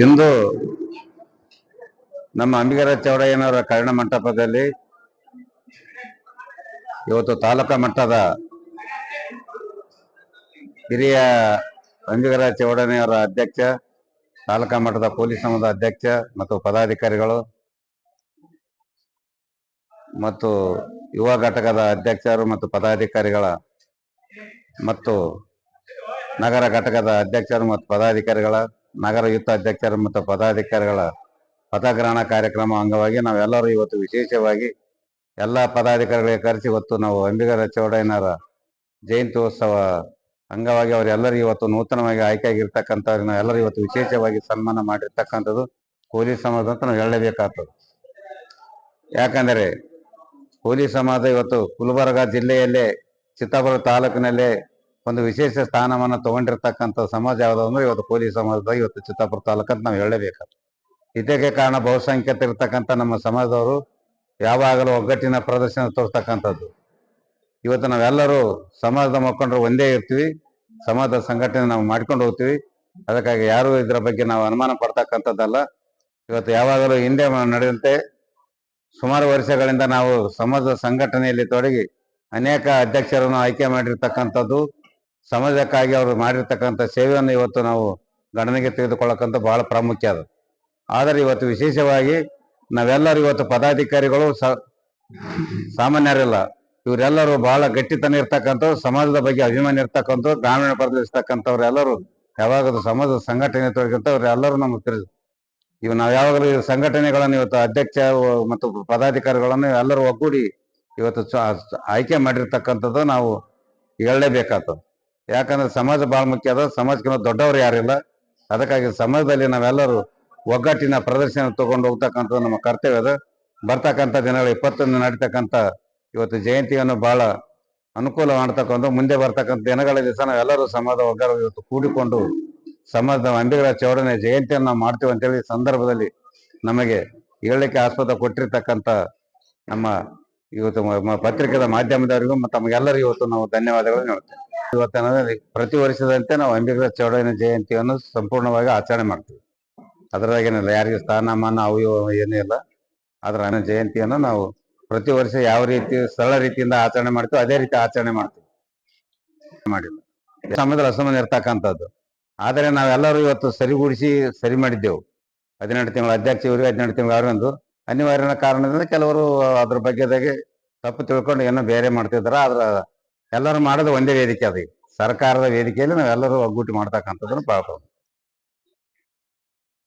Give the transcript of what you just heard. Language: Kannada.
ಇಂದು ನಮ್ಮ ಅಂಬಿಗರ ಚೌಡಯ್ಯನವರ ಕರ್ಣ ಮಂಟಪದಲ್ಲಿ ಇವತ್ತು ತಾಲೂಕಾ ಮಟ್ಟದ ಹಿರಿಯ ಅಂಬಿಗರ ಚೌಡಯ್ಯನವರ ಅಧ್ಯಕ್ಷ, ತಾಲೂಕಾ ಮಟ್ಟದ ಪೊಲೀಸ್ ಸಂಘದ ಅಧ್ಯಕ್ಷ ಮತ್ತು ಪದಾಧಿಕಾರಿಗಳು ಮತ್ತು ಯುವ ಘಟಕದ ಅಧ್ಯಕ್ಷರು ಮತ್ತು ಪದಾಧಿಕಾರಿಗಳ ಮತ್ತು ನಗರ ಘಟಕದ ಅಧ್ಯಕ್ಷರು ಮತ್ತು ಪದಾಧಿಕಾರಿಗಳ ನಗರ ಯುತ ಅಧ್ಯಕ್ಷರು ಮತ್ತು ಪದಾಧಿಕಾರಿಗಳ ಪದಗ್ರಹಣ ಕಾರ್ಯಕ್ರಮ ಅಂಗವಾಗಿ ನಾವೆಲ್ಲರೂ ಇವತ್ತು ವಿಶೇಷವಾಗಿ ಎಲ್ಲ ಪದಾಧಿಕಾರಿಗಳಿಗೆ ಕರೆಸಿ ಇವತ್ತು ನಾವು ಅಂಬಿಗರ ಚೌಡಯ್ಯನವರ ಜಯಂತ್ಯೋತ್ಸವ ಅಂಗವಾಗಿ ಅವರೆಲ್ಲರೂ ಇವತ್ತು ನೂತನವಾಗಿ ಆಯ್ಕೆಯಾಗಿರ್ತಕ್ಕಂಥವ್ರಿಗೆ ಎಲ್ಲರೂ ಇವತ್ತು ವಿಶೇಷವಾಗಿ ಸನ್ಮಾನ ಮಾಡಿರ್ತಕ್ಕಂಥದ್ದು ಪೊಲೀಸ್ ಸಮಾಜ ಅಂತ ನಾವು ಹೇಳಲೇಬೇಕಾಗ್ತದೆ. ಯಾಕಂದರೆ ಪೊಲೀಸ್ ಸಮಾಜ ಇವತ್ತು ಗುಲ್ಬರ್ಗ ಜಿಲ್ಲೆಯಲ್ಲೇ ಚಿತ್ತಾಪುರ ತಾಲೂಕಿನಲ್ಲೇ ಒಂದು ವಿಶೇಷ ಸ್ಥಾನಮಾನ ತಗೊಂಡಿರ್ತಕ್ಕಂಥ ಸಮಾಜ ಯಾವುದು ಅಂದ್ರೆ ಇವತ್ತು ಕೋಲಿ ಸಮಾಜದಾಗ ಇವತ್ತು ಚಿತ್ತಾಪುರ ತಾಲೂಕು ಅಂತ ನಾವು ಹೇಳಲೇಬೇಕು. ಇದಕ್ಕೆ ಕಾರಣ ಬಹುಸಂಖ್ಯಾತ ಇರ್ತಕ್ಕಂಥ ನಮ್ಮ ಸಮಾಜದವರು ಯಾವಾಗಲೂ ಒಗ್ಗಟ್ಟಿನ ಪ್ರದರ್ಶನ ತೋರ್ತಕ್ಕಂಥದ್ದು ಇವತ್ತು ನಾವೆಲ್ಲರೂ ಸಮಾಜದ ಮುಖಂಡರು ಒಂದೇ ಇರ್ತೀವಿ, ಸಮಾಜದ ಸಂಘಟನೆ ನಾವು ಮಾಡ್ಕೊಂಡು ಹೋಗ್ತೀವಿ. ಅದಕ್ಕಾಗಿ ಯಾರು ಇದರ ಬಗ್ಗೆ ನಾವು ಅನುಮಾನ ಪಡ್ತಕ್ಕಂಥದ್ದಲ್ಲ. ಇವತ್ತು ಯಾವಾಗಲೂ ಹಿಂದೆ ನಡೆದಂತೆ ಸುಮಾರು ವರ್ಷಗಳಿಂದ ನಾವು ಸಮಾಜದ ಸಂಘಟನೆಯಲ್ಲಿ ತೊಡಗಿ ಅನೇಕ ಅಧ್ಯಕ್ಷರನ್ನು ಆಯ್ಕೆ ಮಾಡಿರ್ತಕ್ಕಂಥದ್ದು. ಸಮಾಜಕ್ಕಾಗಿ ಅವರು ಮಾಡಿರ್ತಕ್ಕಂಥ ಸೇವೆಯನ್ನು ಇವತ್ತು ನಾವು ಗಣನೆಗೆ ತೆಗೆದುಕೊಳ್ಳಕ್ಕಂಥ ಬಹಳ ಪ್ರಾಮುಖ್ಯ ಅದು. ಆದರೆ ಇವತ್ತು ವಿಶೇಷವಾಗಿ ನಾವೆಲ್ಲರೂ ಇವತ್ತು ಪದಾಧಿಕಾರಿಗಳು ಸಾಮಾನ್ಯರಿಲ್ಲ. ಇವರೆಲ್ಲರೂ ಬಹಳ ಗಟ್ಟಿತನ ಇರ್ತಕ್ಕಂಥ ಸಮಾಜದ ಬಗ್ಗೆ ಅಭಿಮಾನ ಇರ್ತಕ್ಕಂಥ ಗ್ರಾಮೀಣ ಪ್ರದೇಶದಲ್ಲಿರ್ತಕ್ಕಂಥವ್ರೆಲ್ಲರೂ ಯಾವಾಗಲೂ ಸಮಾಜದ ಸಂಘಟನೆ ಅವರೆಲ್ಲರೂ ನಮ್ಗೆ ಇವು ನಾವು ಯಾವಾಗಲೂ ಸಂಘಟನೆಗಳನ್ನು ಇವತ್ತು ಅಧ್ಯಕ್ಷ ಮತ್ತು ಪದಾಧಿಕಾರಿಗಳನ್ನು ಎಲ್ಲರೂ ಒಗ್ಗೂಡಿ ಇವತ್ತು ಆಯ್ಕೆ ಮಾಡಿರ್ತಕ್ಕಂಥದ್ದು ನಾವು ಹೇಳಲೇಬೇಕಾಗ್ತದೆ. ಯಾಕಂದ್ರೆ ಸಮಾಜ ಬಹಳ ಮುಖ್ಯ ಅದ, ಸಮಾಜಕ್ಕಿಂತ ದೊಡ್ಡವರು ಯಾರಿಲ್ಲ. ಅದಕ್ಕಾಗಿ ಸಮಾಜದಲ್ಲಿ ನಾವೆಲ್ಲರೂ ಒಗ್ಗಟ್ಟಿನ ಪ್ರದರ್ಶನ ತಗೊಂಡು ಹೋಗ್ತಕ್ಕಂಥದ್ದು ನಮ್ಮ ಕರ್ತವ್ಯ ಅದ. ಬರ್ತಕ್ಕಂಥ ದಿನಗಳು ಇಪ್ಪತ್ತೊಂದು ನಡೀತಕ್ಕಂಥ ಇವತ್ತು ಜಯಂತಿಯನ್ನು ಬಹಳ ಅನುಕೂಲ ಮಾಡ್ತಕ್ಕಂಥ, ಮುಂದೆ ಬರ್ತಕ್ಕಂಥ ದಿನಗಳ ದಿವಸ ನಾವೆಲ್ಲರೂ ಸಮಾಜ ಒಗ್ಗರ ಇವತ್ತು ಕೂಡಿಕೊಂಡು ಸಮಾಜದ ಅಂಬಿಗರ ಚೌಡನೆ ಜಯಂತಿಯನ್ನು ನಾವು ಮಾಡ್ತೀವಿ ಅಂತೇಳಿ ಹೇಳಿ ಸಂದರ್ಭದಲ್ಲಿ ನಮಗೆ ಹೇಳಲಿಕ್ಕೆ ಆಸ್ಪದ ಕೊಟ್ಟಿರ್ತಕ್ಕಂಥ ನಮ್ಮ ಇವತ್ತು ಪತ್ರಿಕೆದ ಮಾಧ್ಯಮದವರಿಗೂ ಮತ್ತು ತಮಗೆಲ್ಲರಿಗೂ ಇವತ್ತು ನಾವು ಧನ್ಯವಾದಗಳನ್ನು ಹೇಳ್ತೇವೆ ಇವತ್ತಿನ ಪ್ರತಿ ವರ್ಷದಂತೆ ನಾವು ಅಂಬಿಗರ ಚೌಡಯ್ಯನ ಜಯಂತಿಯನ್ನು ಸಂಪೂರ್ಣವಾಗಿ ಆಚರಣೆ ಮಾಡ್ತೀವಿ. ಅದರಾಗೇನಿಲ್ಲ ಯಾರಿಗೆ ಸ್ಥಾನಮಾನ ಅವು ಏನೂ ಇಲ್ಲ. ಅದರ ಜಯಂತಿಯನ್ನು ನಾವು ಪ್ರತಿ ವರ್ಷ ಯಾವ ರೀತಿ, ಸರಳ ರೀತಿಯಿಂದ ಆಚರಣೆ ಮಾಡ್ತೀವಿ ಅದೇ ರೀತಿ ಆಚರಣೆ ಮಾಡ್ತೀವಿ. ಮಾಡಿಲ್ಲ. ಸಮಯದಲ್ಲಿ ಅಸಮಾನ ಇರ್ತಕ್ಕಂಥದ್ದು. ಆದರೆ ನಾವೆಲ್ಲರೂ ಇವತ್ತು ಸರಿಗೂಡಿಸಿ ಸರಿ ಮಾಡಿದ್ದೆವು. ಹದಿನೆಂಟು ತಿಂಗಳ ಅಧ್ಯಕ್ಷ ಇವರಿಗೆ ಹದಿನೆಂಟು ತಿಂಗಳ ಅನಿವಾರ್ಯ ಕಾರಣದಿಂದ ಕೆಲವರು ಅದ್ರ ಬಗ್ಗೆದಾಗೆ ತಪ್ಪು ತಿಳ್ಕೊಂಡು ಏನೋ ಬೇರೆ ಮಾಡ್ತಿದಾರ ಆದ್ರ ಎಲ್ಲರೂ ಮಾಡೋದು ಒಂದೇ ವೇದಿಕೆ ಅದು. ಸರ್ಕಾರದ ವೇದಿಕೆಯಲ್ಲಿ ನಾವೆಲ್ಲರೂ ಒಗ್ಗೂಟಿ ಮಾಡ್ತಕ್ಕಂಥದ್ದನ್ನು ಬಾಳ್ಕೊಂಡು